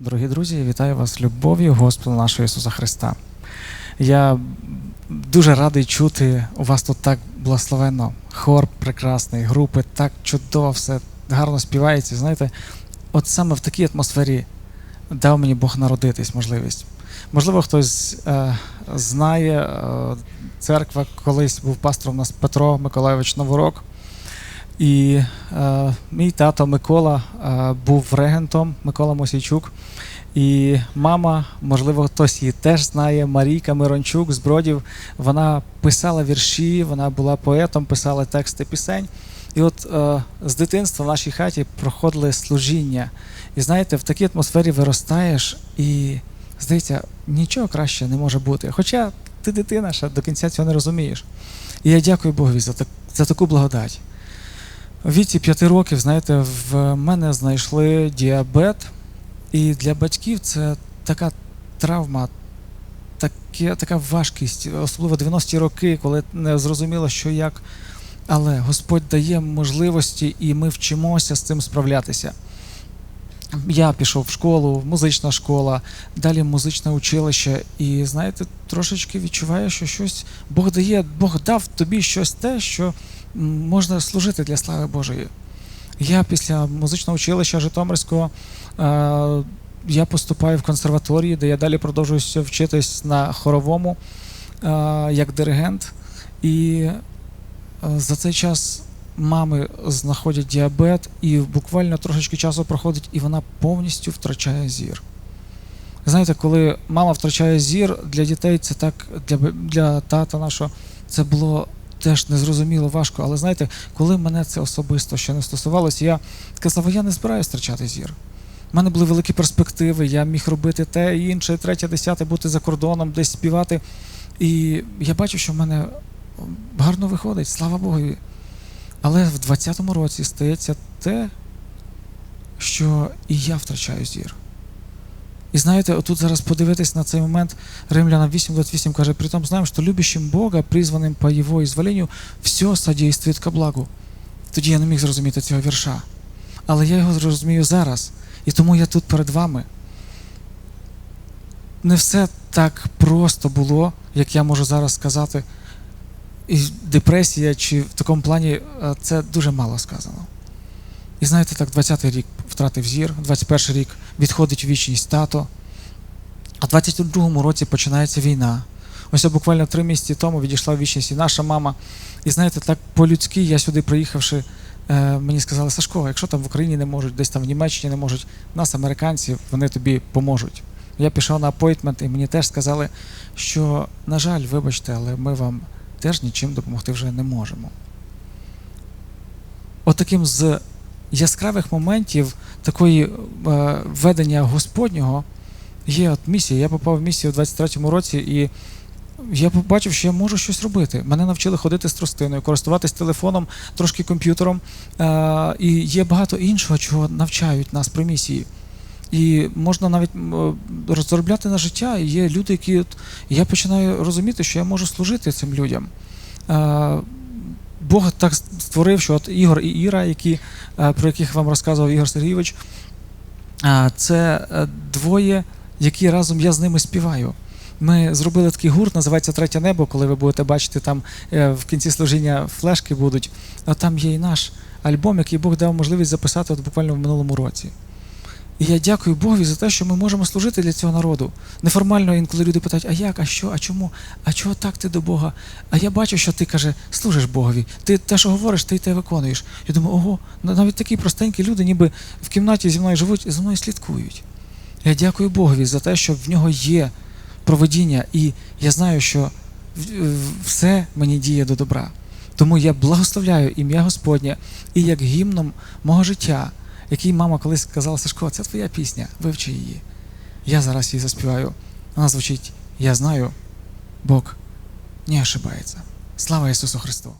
Дорогі друзі, вітаю вас любов'ю Господа нашого Ісуса Христа. Я дуже радий чути у вас тут так благословенно. Хор прекрасний, групи, так чудово, все гарно співається. Знаєте, от саме в такій атмосфері дав мені Бог народитись можливість. Можливо, хтось е, знає, е, церква колись був пастором у нас Петро Миколайович Новорок. І е, мій тато Микола е, був регентом Микола Мосійчук. І мама, можливо, хтось її теж знає, Марійка Мирончук з Бродів. Вона писала вірші, вона була поетом, писала тексти пісень. І от е, з дитинства в нашій хаті проходили служіння. І знаєте, в такій атмосфері виростаєш, і здається, нічого краще не може бути. Хоча ти дитина ще до кінця цього не розумієш. І я дякую Богові за, так, за таку благодать. У віці п'яти років, знаєте, в мене знайшли діабет, і для батьків це така травма, таке, така важкість, особливо 90-ті роки, коли не зрозуміло, що як. Але Господь дає можливості, і ми вчимося з цим справлятися. Я пішов в школу, музична школа, далі музичне училище, і знаєте, трошечки відчуваю, що щось Бог дає, Бог дав тобі щось те, що можна служити для слави Божої. Я після музичного училища Житомирського е, я поступаю в консерваторії, де я далі продовжую вчитись на хоровому е, як диригент. І е, за цей час мами знаходять діабет, і буквально трошечки часу проходить, і вона повністю втрачає зір. Знаєте, коли мама втрачає зір, для дітей це так, для, для тата нашого, це було теж незрозуміло важко. Але знаєте, коли мене це особисто ще не стосувалося, я сказав, я не збираюсь втрачати зір. У мене були великі перспективи, я міг робити те, інше, третє, десяте, бути за кордоном, десь співати. І я бачу, що в мене гарно виходить, слава Богу. Але в 20-му році стається те, що і я втрачаю зір. І знаєте, отут зараз подивитись на цей момент, Римляна 8.28 каже, при том знаем, что любящим Бога, призваним по Його ізволенню, все содействует ко благу. Тоді я не міг зрозуміти цього вірша. Але я його зрозумію зараз. І тому я тут перед вами. Не все так просто було, як я можу зараз сказати. І депресія, чи в такому плані е, це дуже мало сказано. І знаєте, так, 20-й рік втратив зір, 21-й рік відходить у вічність тато, а в 22-му році починається війна. Ось я буквально три місяці тому відійшла в вічність і наша мама. І знаєте, так по-людськи я сюди приїхавши, е, мені сказали, Сашко, якщо там в Україні не можуть, десь там в Німеччині не можуть, нас, американці, вони тобі поможуть. Я пішов на апойтмент, і мені теж сказали, що, на жаль, вибачте, але ми вам теж нічим допомогти вже не можемо. Отаким От з яскравих моментів такої е, ведення Господнього є от місія. Я попав в місію у 23-му році, і я побачив, що я можу щось робити. Мене навчили ходити з тростиною, користуватись телефоном, трошки комп'ютером. Е, і є багато іншого, чого навчають нас при місії. І можна навіть розробляти на життя. І є люди, які от, я починаю розуміти, що я можу служити цим людям. Е, Бог так створив, що от Ігор і Іра, які, е, про яких вам розказував Ігор Сергійович, е, це двоє, які разом я з ними співаю. Ми зробили такий гурт, називається Третє небо, коли ви будете бачити, там в кінці служіння флешки будуть. А там є і наш альбом, який Бог дав можливість записати от буквально в минулому році. І я дякую Богові за те, що ми можемо служити для цього народу. Неформально інколи люди питають, а як, а що, а чому, а чого так ти до Бога? А я бачу, що ти каже, служиш Богові. Ти те, що говориш, ти те виконуєш. Я думаю, ого, навіть такі простенькі люди, ніби в кімнаті зі мною живуть, за мною слідкують. Я дякую Богові за те, що в нього є проведіння, і я знаю, що все мені діє до добра. Тому я благословляю ім'я Господнє і як гімном мого життя який мама колись сказала, Сашко, це твоя пісня, вивчи її. Я зараз її заспіваю. Вона звучить: Я знаю, Бог не ошибається. Слава Ісусу Христу!